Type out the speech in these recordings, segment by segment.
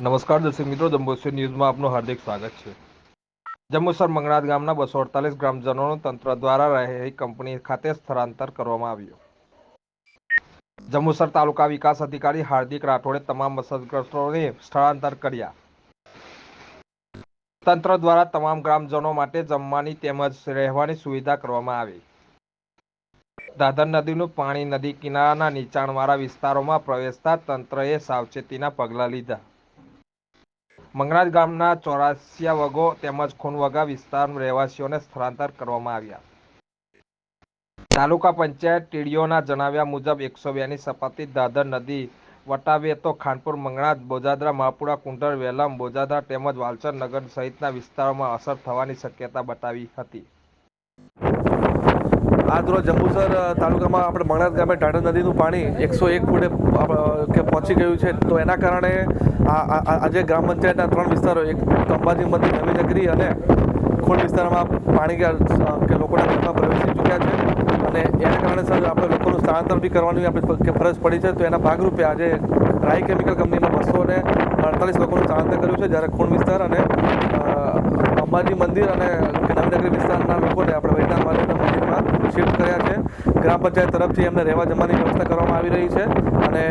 નમસ્કાર દર્શક મિત્રો, જંબુસર ન્યૂઝમાં આપનું હાર્દિક સ્વાગત છે. જંબુસર મંગળાત ગામના બસો અડતાલીસ ગ્રામજનોનું તંત્ર દ્વારા રહેલી કંપની ખાતે સ્થળાંતર કરવામાં આવ્યું. જંબુસર તાલુકા વિકાસ અધિકારી હાર્દિક રાઠોડે તમામ અસરગ્રસ્તોને સ્થળાંતર કર્યા. તંત્ર દ્વારા તમામ ગ્રામજનો માટે જમવાની તેમજ રહેવાની સુવિધા કરવામાં આવી. દાદર નદીનું પાણી નદી કિનારાના નીચાણવાળા વિસ્તારોમાં પ્રવેશતા તંત્રએ સાવચેતીના પગલાં લીધા. મંગળાજ ગામના ચોરાસિયા વગો તેમજ ખૂનવગા વિસ્તારના રહેવાસીઓને સ્થળાંતર કરવામાં આવ્યા. તાલુકા પંચાયત ટીડીઓના જણાવ્યા મુજબ એકસો બેની સપાટી દાદર નદી વટાવે તો ખાનપુર મંગળાજ બોજાદરા માપુરા કુંડર વેલમ, બોજાદરા તેમજ વાલચર નગર સહિતના વિસ્તારોમાં અસર થવાની શક્યતા બતાવી હતી. આજ રોજ જંબુસર તાલુકામાં આપણે મંગળાત ગામે ટાટા નદીનું પાણી એકસો એક ફૂટે કે પહોંચી ગયું છે. તો એના કારણે આજે ગ્રામ પંચાયતના ત્રણ વિસ્તારો, એક અંબાજી મંદિર, નવી નગરી અને ખોડ વિસ્તારમાં પાણી કે લોકોના ઘરમાં પ્રવેશી ચૂક્યા છે. અને એના કારણે સર, આપણે લોકોનું સ્થળાંતર બી કરવાની આપણે ફરજ પડી છે. તો એના ભાગરૂપે આજે રાય કેમિકલ કંપનીમાં બસો અને અડતાલીસ લોકોનું સ્થળાંતર કર્યું છે. જ્યારે ખૂણ વિસ્તાર અને અંબાજી મંદિર અને નવીનગરી વિસ્તારના લોકોને આપણે ગ્રામ પંચાયત તરફથી એમને રહેવા જમવાની વ્યવસ્થા કરવામાં આવી રહી છે અને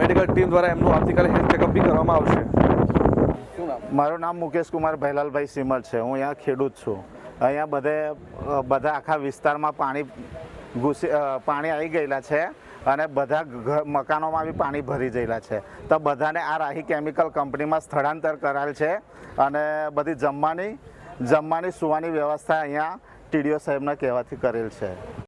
મેડિકલ ટીમ દ્વારા એમનું આવતીકાલે હેલ્થ ચેકઅપ બી કરવામાં આવશે. મારું નામ મુકેશ કુમાર ભૈલાલભાઈ સિમર છે. હું અહીંયા ખેડૂત છું. અહીંયા બધે બધા આખા વિસ્તારમાં પાણી ઘૂસી પાણી આવી ગયેલા છે અને બધા મકાનોમાં બી પાણી ભરી ગયેલા છે. તો બધાને આ રાહી કેમિકલ કંપનીમાં સ્થળાંતર કરાયેલ છે અને બધી જમવાની જમવાની, સુવાની વ્યવસ્થા અહીંયા ટીડીઓ સાહેબના કહેવાથી કરેલ છે.